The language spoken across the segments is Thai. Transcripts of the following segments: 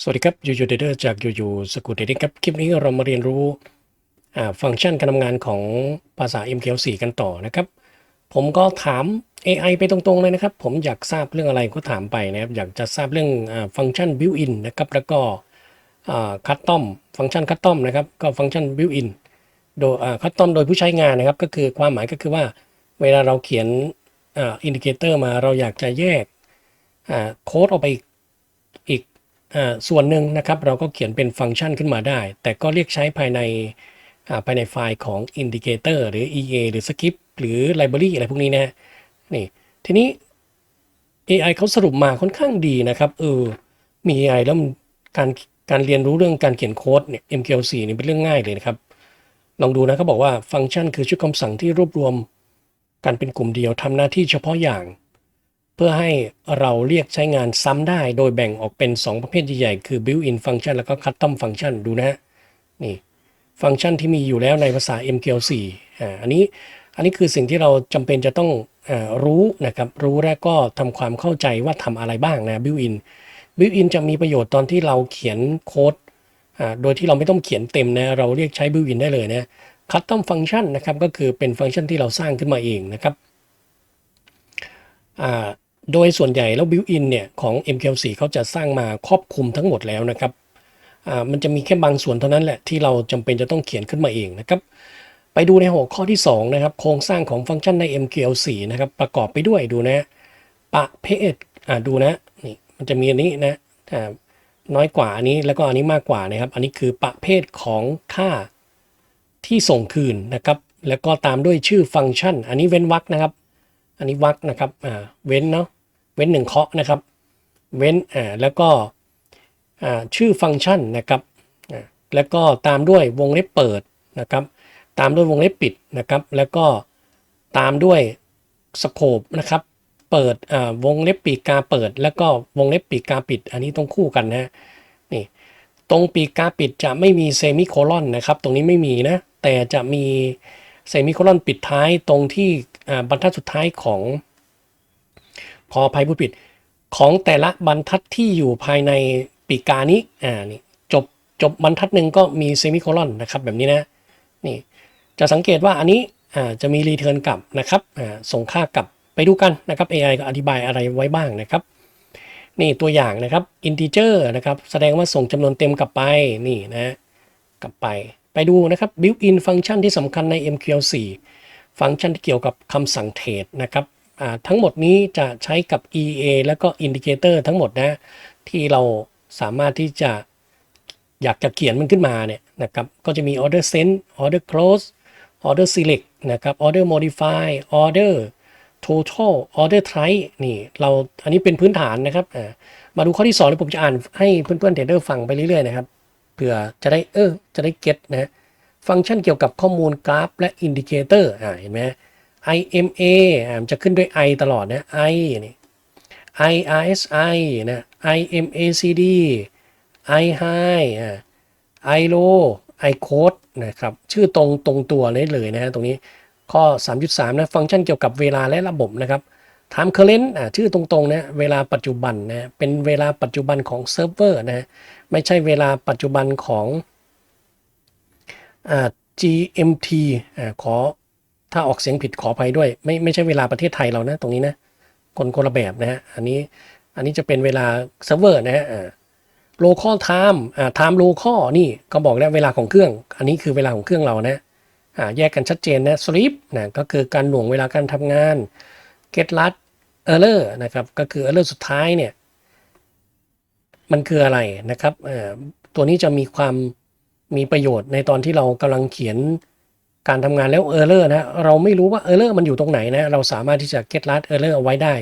สวัสดีครับยูยูเดเดอร์จากยูยูสกูตเดดครับ คลิปนี้เรามาเรียนรู้ฟังก์ชันการทำงานของภาษา MQL4 กันต่อนะครับ ผมก็ถาม AI ไปตรงๆเลยนะครับ ผมอยากทราบเรื่องอะไรก็ถามไปนะครับ อยากจะทราบเรื่องฟังก์ชัน built-in นะครับ แล้วก็คัสตอมฟังก์ชันคัสตอมนะครับ ก็ฟังก์ชัน built-in โดยคัสตอมโดยผู้ใช้งานนะครับ ก็คือความหมายก็คือว่าเวลาเราเขียนอินดิเคเตอร์มาเราอยากจะแยกโค้ดออกไปอีก ส่วนหนึ่งนะครับเราก็เขียนเป็นฟังก์ชันขึ้นมาได้ แต่ก็เรียกใช้ภายในภายในไฟล์ของ Indicator หรือ EA หรือ Script หรือ Library อะไรพวกนี้นะนี่ทีนี้ AI เขาสรุปมาค่อนข้างดีนะครับเออมี AI แล้วการการเรียนรู้เรื่องการเขียนโค้ดเนี่ย MQL4 นี่เป็นเรื่องง่ายเลยนะครับ ลองดูนะเขาบอกว่าฟังก์ชันคือชุดคำสั่งที่รวบรวมกันเป็นกลุ่มเดียวทำหน้าที่เฉพาะอย่าง พื่อให้เราเรียกใช้งานซ้ำได้ โดยแบ่งออกเป็น 2 ประเภทใหญ่ๆ คือ built-in function แล้วก็ custom function ดูนะฮะนี่ฟังก์ชันที่มีอยู่แล้วในภาษา MQL4 อ่าอันนี้อันนี้คือสิ่งที่เราจำเป็นจะต้องอารู้นะครับรู้และก็ทำความเข้าใจว่าทำอะไรบ้างนะ built-in built-in จะมีประโยชน์ตอนที่เราเขียนโค้ดอ่าโดยที่เราไม่ต้องเขียนเต็มนะเราเรียกใช้ built-in ได้เลยนะ custom function นะครับก็คือเป็นฟังก์ชันที่เราสร้างขึ้นมาเองนะครับอ่า โดยส่วนใหญ่แล้ว built-in เนี่ยของ MQL4 เขาจะสร้างมาครอบคลุมทั้งหมดแล้วนะครับอ่ามันจะมีแค่บางส่วนเท่านั้นแหละที่เราจำเป็นจะต้องเขียนขึ้นมาเองนะครับ ไปดูในหัวข้อที่ 2 นะครับ โครงสร้างของฟังก์ชันใน MQL4 นะครับ ประกอบไปด้วยดูนะประเภทอ่าดูนะนี่มันจะมีอันนี้นะอ่าน้อยกว่าอันนี้แล้วก็อันนี้มากกว่านะครับ อันนี้คือประเภทของค่าที่ส่งคืนนะครับ แล้วก็ตามด้วยชื่อฟังก์ชัน อันนี้เว้นวรรคนะครับ อันนี้วรรคนะครับอ่าเว้นเนาะเว้นหนึ่งเคาะนะครับ เว้นอ่าแล้วก็อ่าชื่อฟังก์ชันนะครับอ่าแล้วก็ตามด้วยวงเล็บเปิดนะครับ ตามด้วยวงเล็บปิดนะครับ แล้วก็ตามด้วยสโคปนะครับเปิดอ่าวงเล็บปีกกาเปิด แล้วก็วงเล็บปีกกาปิด อันนี้ต้องคู่กันนะนี่ตรงปีกกาปิดจะไม่มีเซมิโคลอนนะครับ ตรงนี้ไม่มีนะแต่จะมีเซมิโคลอนปิดท้ายตรงที่ บรรทัดสุดท้ายของขออภัยพูดผิด ของแต่ละบรรทัดที่อยู่ภายในปีกานี้อ่านี่จบจบบรรทัดหนึ่งก็มีเซมิโคลอนนะครับแบบนี้นะนี่จะสังเกตว่าอันนี้อ่าจะมีรีเทิร์นกลับนะครับอ่าส่งค่ากลับไปดูกันนะครับ AI ก็อธิบายอะไรไว้บ้างนะครับนี่ตัวอย่างนะครับ integer นะครับแสดงว่าส่งจำนวนเต็มกลับไปนี่นะกลับไปไปดูนะครับ built-in ฟังก์ชันที่สำคัญใน MQL4 ฟังก์ชันที่เกี่ยวกับคำสั่งเทรดนะครับทั้งหมดนี้จะใช้กับ EA แล้วก็ Indicator ทั้งหมดนะ ที่เราสามารถที่จะอยากจะเขียนมันขึ้นมาเนี่ยนะครับก็จะมี order send order close order select นะครับ order modify order total order try นี่เราอันนี้เป็นพื้นฐานนะครับมาดูข้อที่2แล้วผมจะอ่านให้เพื่อนๆเทรดเดอร์ฟังไปเรื่อยๆนะครับเพื่อจะได้เออจะได้เก็ตนะ ฟังก์ชันเกี่ยวกับข้อมูลกราฟ และอินดิเคเตอร์อ่าเห็นไหม IMA อ่าจะขึ้นด้วย I ตลอดนะ I นี่ IRSI นะ IMACD I high อ่า I low I code นะครับ ชื่อตรงตรงตัวเลยเลยนะฮะตรงนี้ข้อ 3.3 นะ ฟังก์ชันเกี่ยวกับเวลาและระบบนะครับ time current อ่าชื่อตรงๆนะ เวลาปัจจุบันนะ เป็นเวลาปัจจุบันของเซิร์ฟเวอร์นะ ไม่ใช่เวลาปัจจุบันของ GMT อ่าขอถ้าออกเสียงผิดขออภัยด้วย ไม่ไม่ใช่เวลาประเทศไทยเรานะ ตรงนี้นะคนคนละแบบนะฮะอันนี้อันนี้จะเป็นเวลาเซิร์ฟเวอร์นะฮะอ่า local time อ่า time local นี่ก็บอกแล้วเวลาของเครื่อง อันนี้คือเวลาของเครื่องเรานะอ่าแยกกันชัดเจนนะ sleep นะก็คือการหน่วงเวลาการทำงาน get last error นะครับก็คือ error สุดท้ายเนี่ยมันคืออะไรนะครับอ่าตัวนี้จะมีความ มีประโยชน์ในตอนที่เรากำลังเขียนการทำงานแล้วเออร์เลอร์นะเราไม่รู้ว่าเออร์เลอร์มันอยู่ตรงไหนนะเราสามารถที่จะ get last error เอาไว้ได้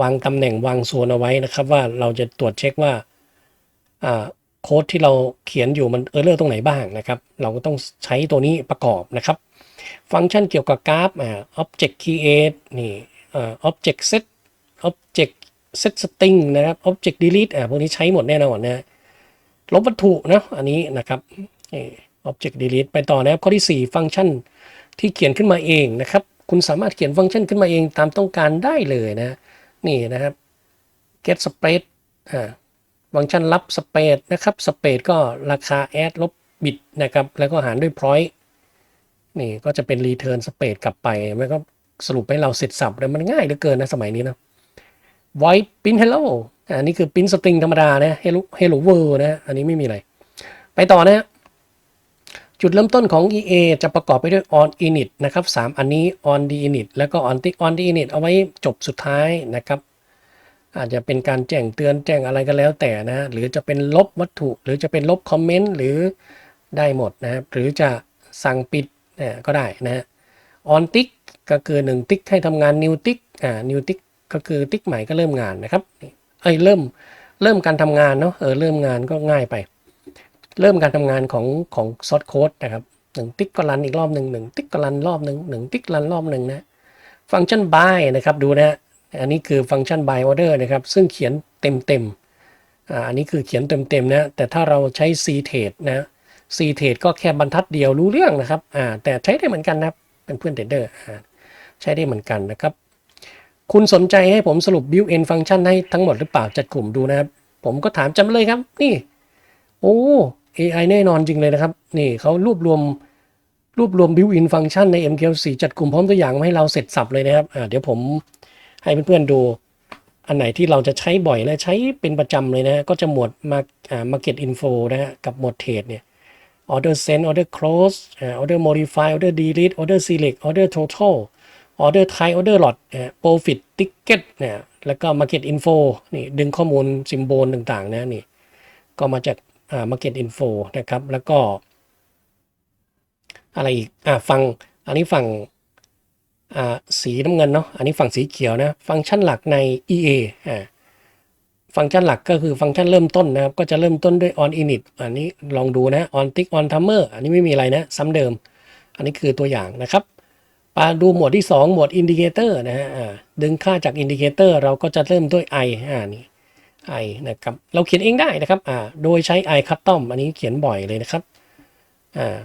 วางตำแหน่งวางโซนเอาไว้นะครับ ว่าเราจะตรวจเช็คว่าอ่าโค้ดที่เราเขียนอยู่มันเออร์เลอร์ตรงไหนบ้างนะครับ เราก็ต้องใช้ตัวนี้ประกอบนะครับ ฟังก์ชันเกี่ยวกับกราฟอ่า object create นี่อ่า object set object set string นะครับ object delete อ่าพวกนี้ใช้หมดแน่นอนนะลบวัตถุนะอันนี้นะครับ object delete ไปต่อนะครับข้อที่ 4 ฟังก์ชันที่เขียนขึ้นมาเองนะครับ คุณสามารถเขียนฟังก์ชันขึ้นมาเองตามต้องการได้เลยนะนี่นะครับ get spread อ่าฟังก์ชันรับสเปดนะครับสเปดก็ราคาแอดลบบิตนะครับ แล้วก็หารด้วยพอยต์นี่ก็จะเป็นรีเทิร์นสเปดกลับไปมันก็สรุปให้เราเสร็จสับเลยมันง่ายเหลือเกินนะสมัยนี้นะ void print hello อันนี้คือ print string ธรรมดานะ hello hello world นะ อันนี้ไม่มีอะไร ไปต่อนะ จุดเริ่มต้นของ EA จะประกอบไปด้วย on init นะครับ 3 อันนี้ on the init แล้วก็ on tick on the init เอาไว้จบสุดท้ายนะครับ อาจจะเป็นการแจ้งเตือนแจ้งอะไรก็แล้วแต่นะ หรือจะเป็นลบวัตถุ หรือจะเป็นลบคอมเมนต์หรือได้หมดนะครับ หรือจะสั่งปิดเนี่ยก็ได้นะ on tick ก็คือ 1 ติ๊กให้ทำงาน new tick อ่า new tick ก็คือติ๊กใหม่ก็เริ่มงานนะครับ เอ้ยเริ่มเริ่มการทำงานเนาะเออเริ่มงานก็ง่ายไป เริ่มการทำงานของของซอสโค้ดนะครับหนึ่งติ๊กก็รันอีกรอบหนึ่งหนึ่งติ๊กก็รันรอบหนึ่งหนึ่งติ๊กรันรอบหนึ่งนะฟังก์ชัน by นะครับดูนะอันนี้คือฟังก์ชัน by order นะครับซึ่งเขียนเต็มเต็มๆอันนี้คือเขียนเต็มเต็มๆนะแต่ถ้าเราใช้ c t r a d e นะ c t r a d e ก็แค่บรรทัดเดียวรู้เรื่องนะครับอ่าแต่ใช้ได้เหมือนกันนะเป็นเพื่อนเทรดเดอร์ใช้ได้เหมือนกันนะครับ คุณสนใจให้ผมสรุป built-in ฟังก์ชันให้ทั้งหมดหรือเปล่าจัดกลุ่มดูนะครับ ผมก็ถามจำเลยครับนี่โอ้ AI แน่นอนจริงเลยนะครับ นี่เขารวบรวมรวบรวม built-in ฟังก์ชันใน MQL4 จัดกลุ่มพร้อมตัวอย่างมาให้เราเสร็จสับเลยนะครับอ่าเดี๋ยวผมให้เพื่อนๆดู อันไหนที่เราจะใช้บ่อยและใช้เป็นประจำเลยนะ ก็จะหมวดมาอ่า market info นะฮะกับหมวดเทรดเนี่ย order send order close อ่า order modify order delete order select order total order type order lot อ่า profit ticket เนี่ยแล้วก็ market info นี่ดึงข้อมูลซิมโบลต่างๆนะนี่ก็มาจาก market info นะครับ แล้วก็ อะไรอีกอ่าฟังอันนี้ฝั่งอ่าสีน้ำเงินเนาะอันนี้ฝั่งสีเขียวนะฟังก์ชันหลักใน EA อ่าฟังก์ชันหลักก็คือฟังก์ชันเริ่มต้นนะครับ ก็จะเริ่มต้นด้วย on init อันนี้ลองดูนะ on tick on timer อันนี้ไม่มีอะไรนะ ซ้ำเดิม อันนี้คือตัวอย่างนะครับมาดูหมวดที่ 2 หมวด indicator นะฮะดึงค่าจาก indicator เราก็จะเริ่มด้วย i อ่านี่ i นะครับเราเขียนเองได้นะครับอ่าโดยใช้ i custom อันนี้เขียนบ่อยเลยนะครับอ่า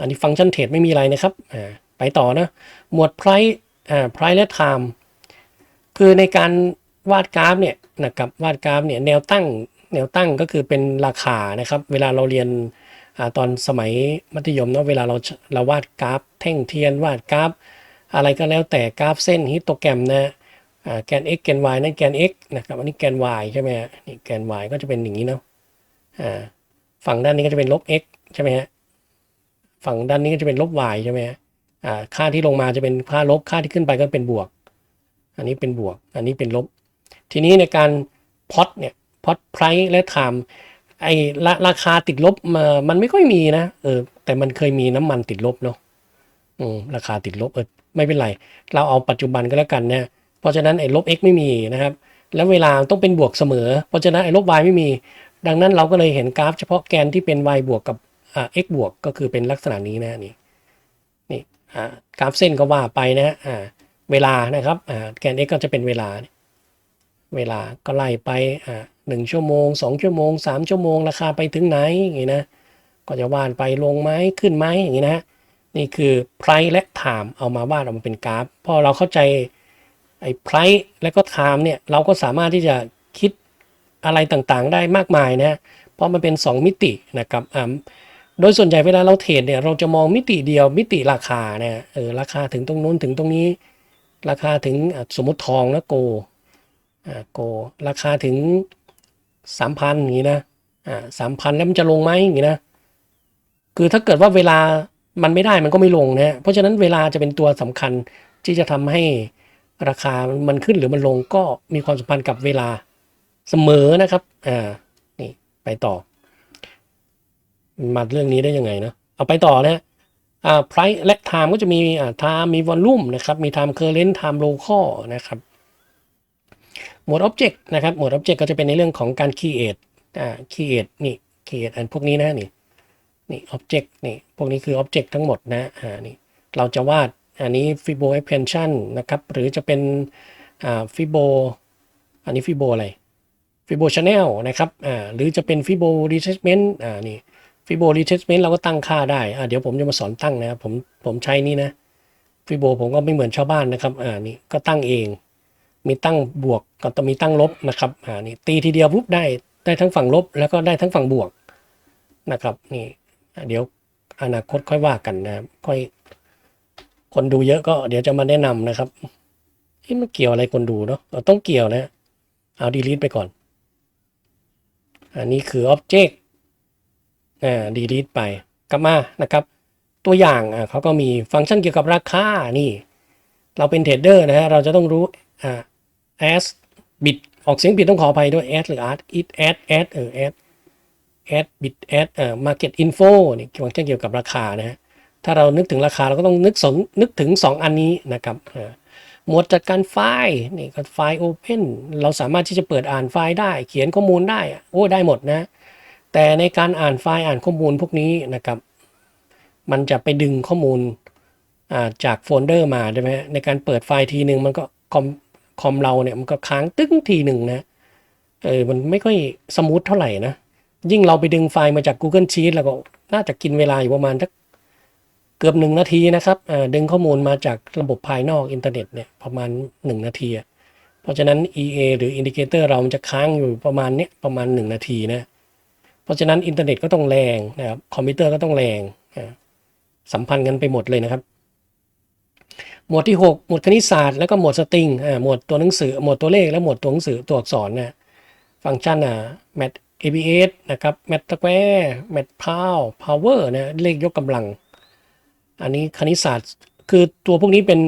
อันนี้ฟังก์ชันเทรดไม่มีอะไรนะครับอ่าไปต่อนะหมวด price อ่า price และ time คือในการวาดกราฟเนี่ยนะครับวาดกราฟเนี่ยแนวตั้งแนวตั้งก็คือเป็นราคานะครับ เวลาเราเรียนอาตอนสมัยมัธยมเนาะเวลาเราเราวาดกราฟ แท่งเทียนวาดกราฟ อะไรก็แล้วแต่กราฟเส้นฮิตโตแกรมนะอ่า แกน x แกน y นั่นแกน x นะครับอันนี้แกน y ใช่ไหมฮะนี่แกน y ก็จะเป็นอย่างนี้เนาะอ่าฝั่งด้านนี้ก็จะเป็นลบ x ใช่ไหมฮะฝั่งด้านนี้ก็จะเป็นลบ y ใช่ไหมฮะอ่าค่าที่ลงมาจะเป็นค่าลบค่าที่ขึ้นไปก็เป็นบวก อันนี้เป็นบวก อันนี้เป็นลบ ทีนี้ในการพอตเนี่ยพอตไพรส์และไทม์ไอราราคาติดลบมามันไม่ค่อยมีนะเออแต่มันเคยมีน้ำมันติดลบเนาะอืมราคาติดลบเออไม่เป็นไร เราเอาปัจจุบันก็แล้วกันเนะ เพราะฉะนั้นไอ้ลบ x ไม่มีนะครับแล้วเวลาต้องเป็นบวกเสมอ เพราะฉะนั้นไอ้ลบ y ไม่มี ดังนั้นเราก็เลยเห็นกราฟเฉพาะแกนที่เป็น y บวกกับอ่า x บวกก็คือเป็นลักษณะนี้นะนี่นี่อ่ากราฟเส้นก็ว่าไปนะฮะอ่าเวลานะครับอ่าแกน x ก็จะเป็นเวลา เวลาก็ไล่ไปอ่าหนึ่งชั่วโมงสองชั่วโมงสามชั่วโมงราคาไปถึงไหนอย่างงี้นะก็จะวาดไปลงไหมขึ้นไหมอย่างงี้นะนี่คือ price และ time เอามาวาดออกมาเป็นกราฟพอเราเข้าใจ ไอ้ price และก็ time เนี่ยเราก็สามารถที่จะคิดอะไรต่างๆ ได้มากมายนะเพราะมันเป็น 2 มิตินะครับอ่าโดยส่วนใหญ่เวลาเราเทรดเนี่ยเราจะมองมิติเดียวมิติราคาเนี่ยเออราคาถึงตรงนู้นถึงตรงนี้ ราคาถึงสมมติทองนะโกอ่าโก ราคาถึงสามพันอย่างนี้นะอ่าสามพันแล้วมันจะลงไหมอย่างนี้นะคือถ้าเกิดว่าเวลามันไม่ได้มันก็ไม่ลงนะเพราะฉะนั้นเวลาจะเป็นตัวสำคัญที่จะทำให้ ราคามันขึ้นหรือมันลงก็มีความสัมพันธ์กับเวลาเสมอนะครับอ่านี่ไปต่อ มาเรื่องนี้ได้ยังไงนะเอาไปต่อนะอ่า price และ time ก็จะมีอ่า time มี volume นะครับ มี time current time local นะครับหมวด object นะครับหมวด object ก็จะเป็นในเรื่องของการ create อ่า create นี่ create อันพวกนี้นะนี่นี่ object นี่พวกนี้คือ object ทั้งหมดนะอ่านี่เราจะวาด อันนี้ fibo expansion นะครับ หรือจะเป็นอ่า fibo อันนี้ fibo อะไร fibo channel นะครับอ่าหรือจะเป็น fibo retracement อ่านี่ fibo retracement เราก็ตั้งค่าได้อ่าเดี๋ยวผมจะมาสอนตั้งนะครับผมผมใช้นี่นะ fibo ผมก็ไม่เหมือนชาวบ้านนะครับอ่านี่ก็ตั้งเอง มีตั้งบวกก็ต้องมีตั้งลบนะครับอ่านี่ตีทีเดียวปุ๊บได้ได้ทั้งฝั่งลบ แล้วก็ได้ทั้งฝั่งบวกนะครับนี่เดี๋ยวอนาคตค่อยว่ากันนะครับค่อย คนดูเยอะก็เดี๋ยวจะมาแนะนำนะครับเอ๊ะมันเกี่ยวอะไรคนดูเนาะเออต้องเกี่ยวนะ เอาดีลิทไปก่อน อันนี้คือ Object อ่าดีลิทไปกลับมานะครับ ตัวอย่างอ่าเขาก็มีฟังก์ชันเกี่ยวกับราคานี่ เราเป็นเทรดเดอร์นะฮะเราจะต้องรู้อ่า as bit ออกเสียงผิดต้องขออภัยด้วย as หรือ art it as as เออ as as bit as เอ่อ market info นี่ฟังก์ชันเกี่ยวกับราคานะฮะ ถ้าเรานึกถึงราคาเราก็ต้องนึกสนนึกถึง 2 อันนี้นะครับหมวดจัดการไฟล์นี่ก็ไฟล์ Open เราสามารถที่จะเปิดอ่านไฟล์ได้ เขียนข้อมูลได้โอ้ได้หมดนะ แต่ในการอ่านไฟล์อ่านข้อมูลพวกนี้นะครับ มันจะไปดึงข้อมูลาจากโฟลเดอร์มาใช่ไหมในการเปิดไฟล์ทีหนึ่งมันก็คอมคอมเราเนี่ยมันก็ค้างตึ้งทีหนึ่งนะเออมันไม่ค่อยสมูทเท่าไหร่นะ ยิ่งเราไปดึงไฟล์มาจาก Google Sheet แล้วก็น่าจะกินเวลาอยู่ประมาณสัก เกือบหนึ่งนาทีนะครับอ่าดึงข้อมูลมาจากระบบภายนอกอินเทอร์เน็ตเนี่ยประมาณหนึ่งนาที เพราะฉะนั้น EA หรืออินดิเคเตอร์เรามันจะค้างอยู่ประมาณเนี้ยประมาณหนึ่งนาทีนะเพราะฉะนั้นอินเทอร์เน็ตก็ต้องแรงนะครับคอมพิวเตอร์ก็ต้องแรงอ่าสัมพันธ์กันไปหมดเลยนะครับ หมวดที่ 6 หมวดคณิตศาสตร์แล้วก็หมวดสตริงอ่าหมวดตัวหนังสือหมวดตัวเลขและหมวดตัวหนังสือตัวอักษรนะฟังก์ชันอะ mat abs นะครับ mat square mat power power นะเลขยกกำลัง อันนี้คณิตศาสตร์คือตัวพวกนี้เป็น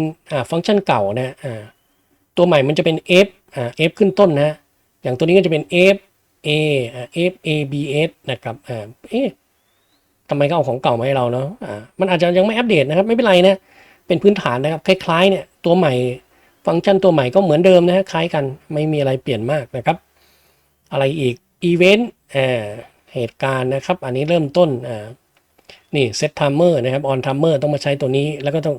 ฟังก์ชันเก่านะตัวใหม่มันจะเป็น f f ขึ้นต้นนะอย่างตัวนี้ก็จะเป็น f a f a b s นะครับเอ๊ะทำไมก็เอาของเก่ามาให้เราเนาะมันอาจจะยังไม่อัปเดตนะครับ ไม่เป็นไรนะเป็นพื้นฐานนะครับ คล้ายๆเนี่ยตัวใหม่ฟังก์ชันตัวใหม่ก็เหมือนเดิมนะคล้ายกันไม่มีอะไรเปลี่ยนมากนะครับ อะไรอีกอีเวนต์อ่าเหตุการณ์นะครับ อันนี้เริ่มต้นอ นี่เซตไทม์เมอร์นะครับออนไทม์เมอร์ต้องมาใช้ตัวนี้แล้วก็ต้อง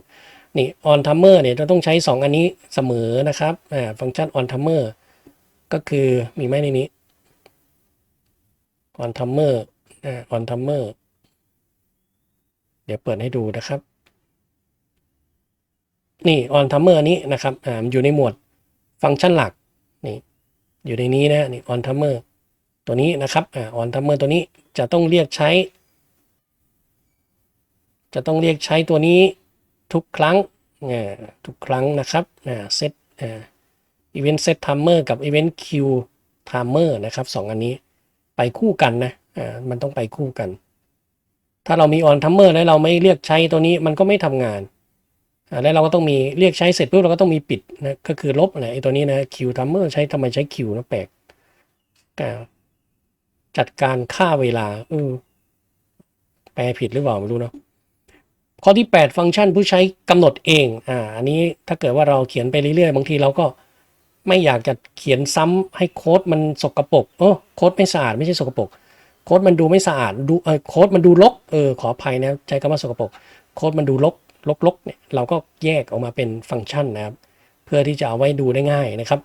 นี่ออนไทม์เมอร์เนี่ยจะต้องใช้ 2 อันนี้เสมอนะครับอ่าฟังก์ชันออนไทม์เมอร์ก็คือมีไหมในนี้ออนไทม์เมอร์อ่าออนไทม์เมอร์เดี๋ยวเปิดให้ดูนะครับ นี่ออนทัมเมอร์นี้นะครับอ่าอยู่ในหมวดฟังก์ชันหลักนี่อยู่ในนี้นะนี่ออนทัมเมอร์ตัวนี้นะครับอ่าออนทัมเมอร์ตัวนี้จะต้องเรียกใช้ จะต้องเรียกใช้ตัวนี้ทุกครั้งทุกครั้งนะครับเซตอีเวนต์เซตทัมเมอร์กับอีเวนต์คิวทัมเมอร์นะครับสองอันนี้ไปคู่กันนะมันต้องไปคู่กัน ถ้าเรามีออนทัมเมอร์แล้วเราไม่เรียกใช้ตัวนี้มันก็ไม่ทำงานแล้วเราก็ต้องมีเรียกใช้เสร็จปุ๊บเราก็ต้องมีปิดนะก็คือลบอะไรไอ้ตัวนี้นะคิวทัมเมอร์ใช้ทำไมใช้คิวนะแปลกจัดการค่าเวลาเออแปลผิดหรือเปล่าไม่รู้เนาะ ข้อที่ 8 ฟังก์ชันผู้ใช้กำหนดเองอ่าอันนี้ถ้าเกิดว่าเราเขียนไปเรื่อยๆ บางทีเราก็ไม่อยากจะเขียนซ้ำให้โค้ดมันสกปรกเออโค้ดไม่สะอาดไม่ใช่สกปรกโค้ดมันดูไม่สะอาดดูเออโค้ดมันดูรกเออขออภัยนะใช้คำว่าสกปรกโค้ดมันดูรกลกๆเนี่ยเราก็แยกออกมาเป็นฟังก์ชันนะครับ เพื่อที่จะเอาไว้ดูได้ง่ายนะครับ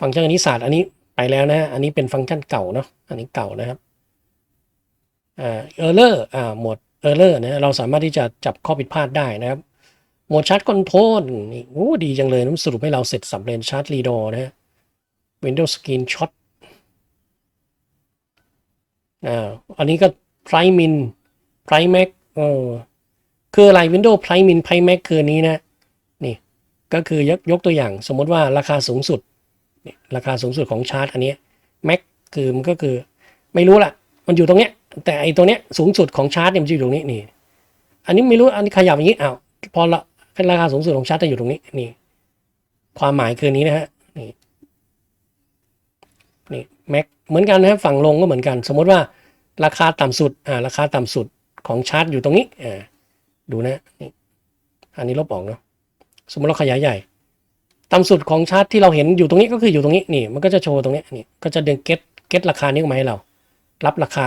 ฟังก์ชันคณิตศาสตร์อันนี้ไปแล้วนะอันนี้เป็นฟังก์ชันเก่าเนาะอันนี้เก่านะครับอ่าเออร์เลอร์อ่าหมวด เออร์เลอร์นะเราสามารถที่จะจับข้อผิดพลาดได้นะครับโหมดชาร์ตคอนโทรลนี่โอ้ดีจังเลยนะสรุปให้เราเสร็จสำเร็จชาร์ตรีโดนะ Windows Screenshot อ่าอันนี้ก็ Price Min Price Max เออคืออะไร Windows Price Min Price Max คือนี้นะ นี่ก็คือยกยกตัวอย่าง สมมติว่าราคาสูงสุดนี่ราคาสูงสุดของชาร์ตอันนี้ Max คือมันก็คือไม่รู้ละมันอยู่ตรงเนี้ย แต่ไอตัวเนี้ยสูงสุดของชาร์ตเนี่ยมันจะอยู่ตรงนี้นี่ อันนี้ไม่รู้อันนี้ขยับอย่างนี้อ้าวพอละราคาสูงสุดของชาร์ตจะอยู่ตรงนี้นี่ ความหมายคือนี้นะฮะนี่นี่ Max เหมือนกันนะฝั่งลงก็เหมือนกัน สมมติว่าราคาต่ำสุดอ่าราคาต่ำสุดของชาร์ตอยู่ตรงนี้อ่าดูนะนี่อันนี้ลบออกเนาะสมมติเราขยายใหญ่ต่ำสุดของชาร์ตที่เราเห็นอยู่ตรงนี้ก็คืออยู่ตรงนี้นี่มันก็จะโชว์ตรงนี้นี่ก็จะดึงเก็ตเก็ตราคานี้ออกมาให้เรา รับราคา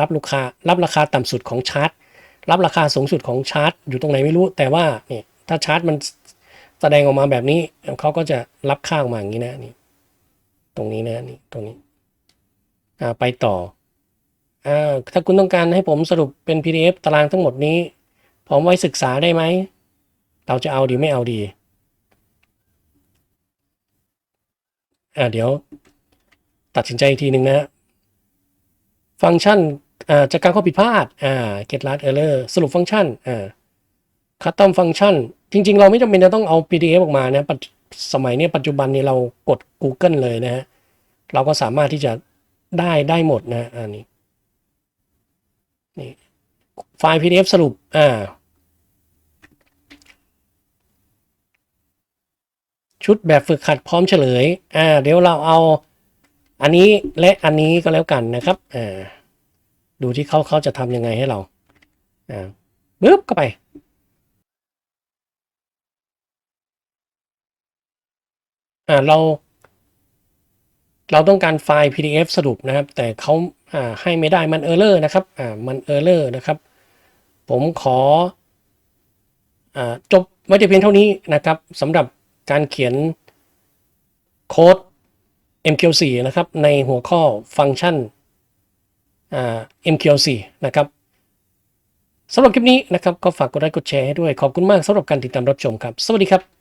รับลูกค้า รับราคาต่ำสุดของชาร์ตรับราคาสูงสุดของชาร์ตอยู่ตรงไหนไม่รู้แต่ว่านี่ถ้าชาร์ตมันแสดงออกมาแบบนี้เขาก็จะรับค่าออกมาอย่างนี้นะนี่ตรงนี้นะนี่ตรงนี้อ่าไปต่ออ่าถ้าคุณต้องการให้ผมสรุปเป็น PDF ตารางทั้งหมดนี้พร้อมไว้ศึกษาได้ไหม เราจะเอาดีไม่เอาดีอ่าเดี๋ยว ตัดสินใจอีกทีหนึ่งนะ ฟังก์ชันอ่าจากการข้อผิดพลาดอ่า get last error สรุปฟังก์ชันอ่า custom function จริง ๆ เราไม่จำเป็นจะต้องเอา PDF ออกมานะสมัยนี้ปัจจุบันนี้เรากด Google เลยนะฮะ เราก็สามารถที่จะได้ได้หมดนะอันนี้นี่ไฟล์ PDF สรุป อ่า ชุดแบบฝึกหัดพร้อมเฉลย อ่า เดี๋ยวเราเอา อันนี้และอันนี้ก็แล้วกันนะครับอ่าดูที่เขาเขาจะทำยังไงให้เราอ่าปึ๊บเข้าไปอ่าเรา เราต้องการไฟล์ PDF สรุปนะครับ แต่เขาอ่าให้ไม่ได้มันเออร์เลอร์นะครับอ่ามันเออร์เลอร์นะครับ ผมขออ่าจบไว้แต่เพียงเท่านี้นะครับสำหรับการเขียนโค้ด MQ4 นะครับในหัวข้อฟังก์ชัน MQ4 นะครับสำหรับคลิปนี้นะครับก็ฝากกดไลค์กดแชร์ให้ด้วย ขอบคุณมากสำหรับการติดตามรับชมครับ สวัสดีครับ